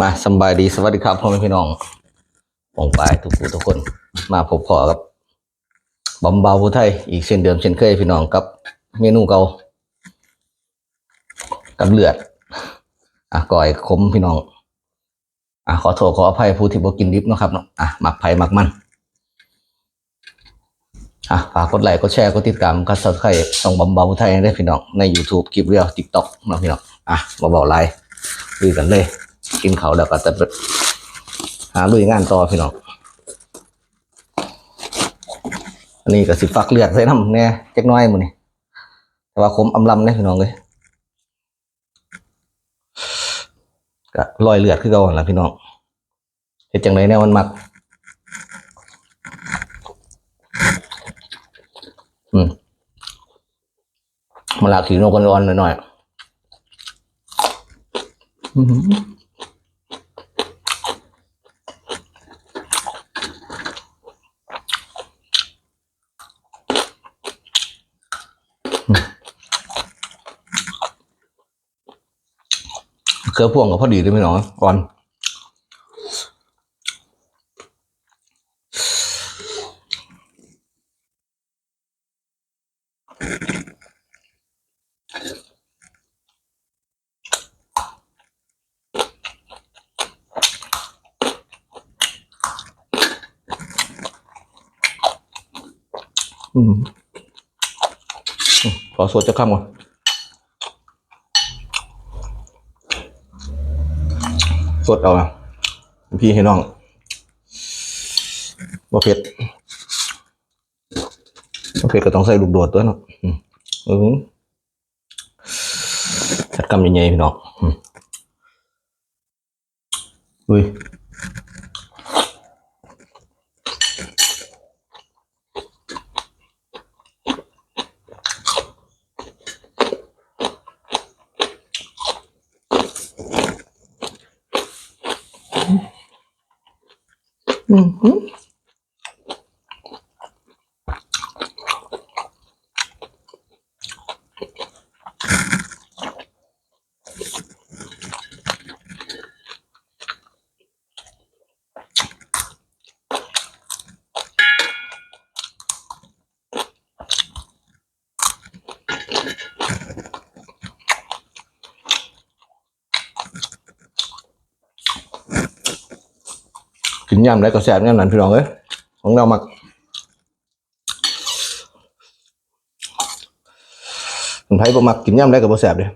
มาสบายดีสวัสดีครับพ่อแม่พี่น้องปองปายทุกผู้ทุกคน มาพบขอกับบอมบาวผู้ไทยอีกเช่นเดิมเช่นเคยพี่น้องกับเมนูเก่ากับเลือดอะก่อยขมพี่น้องอะขอโทษขออภัยผู้ที่บ่กินดิบนะครับเนาะอะหมักไผ่หมักมันอะฝากกดไลค์กดแชร์กดติดตามกดซับสไครต์ส่องบอมบาวผู้ไทยได้พี่น้องใน YouTube คลิปเรียว TikTok เนะพี่น้องอะมาบอกไลน์คุยกันเลย กินเขาวแล้วก็จะหาลุยงานต่อพี่น้องอันนี้ก็สิฟักเลือดใส่น้ำแน่จักหน้อยมื้นี่แต่ว่าคมอำลำเนี่ยพี่น้องเลยก็รอยเลือดคือเก่าหั่นล่ะพี่น้องเฮ็ดจังไดแนวมันมัก อืมมาลาขีนกกันร้อนหน่อยๆ เครือพ่วงกับพอดีได้ไหมน้องก่อนอืมอืมขอสวดจะคำก่อน สดเอาอะพี่ให้น้องบ่เผ็ดบ่เผ็ดก็ต้องใส่ลูกโดดตัวเนาะอืมเอจัดกำยังไงพี่น้องอืมอุ้ย อืม กินยำได้ก็แซ่บงั้นนั่นพี่น้องเอ้ยของเรามักคนไทยบ่มักกินยำได้ก็บ่แซ่บเลย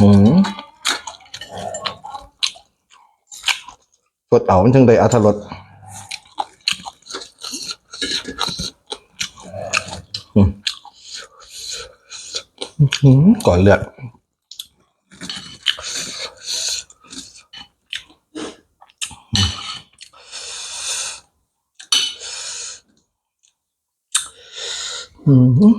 หืมสดเอามันจังได้อรรถรสก่อนเลือดอืม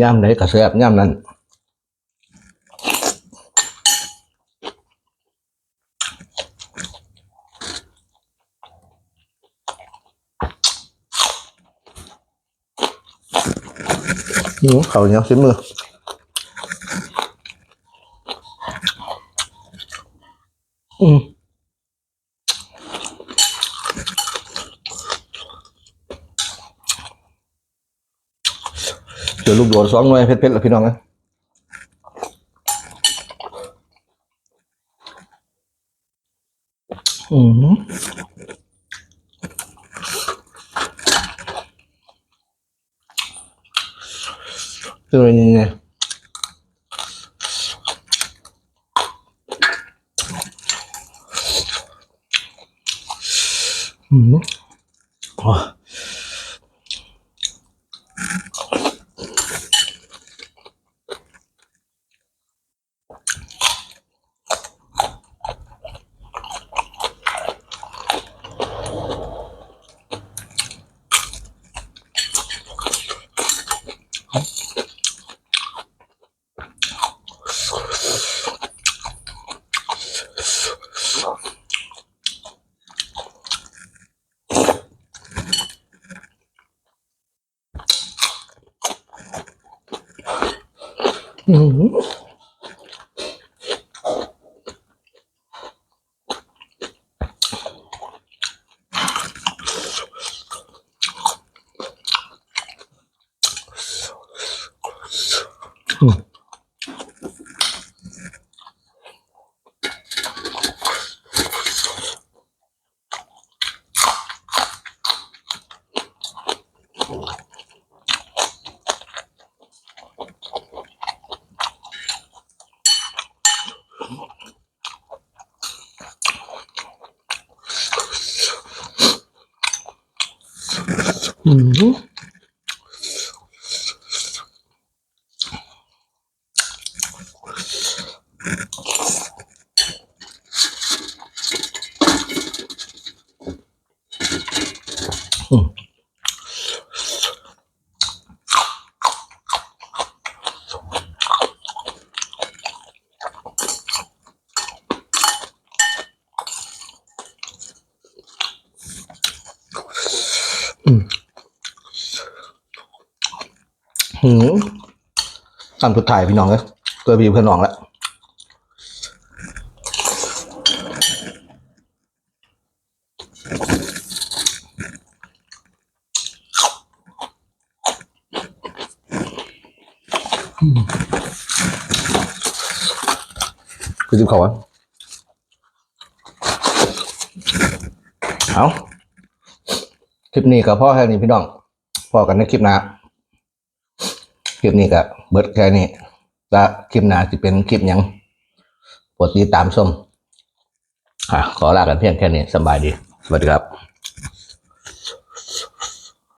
ย่ำไหนก็แซ่บย่ำนั้นหิวเขาเนี้ยวสิมืออืม เดี๋ยวลูกโดดสองหน่วยเพชรๆแล้วพี่น้องนะอืมคือยังไงอืมอ๋อ อืมอื ม อืมคำสุดท้ายพี่น้องเลยเพื่อพี่เพื่อนน้องแล้วคือจิ้มเขาวะเอาคลิปนี้ก็พ่อแค่นี้พี่น้องพอกันในคลิปหน้า ลิปนี้ก็เบิดแค่นี้แล้วคลิปหน้าจะเป็นคลิปยังโปรดติดตามชมอะขอลากันเพียงแค่นี้สบายดี สวัสดีครับ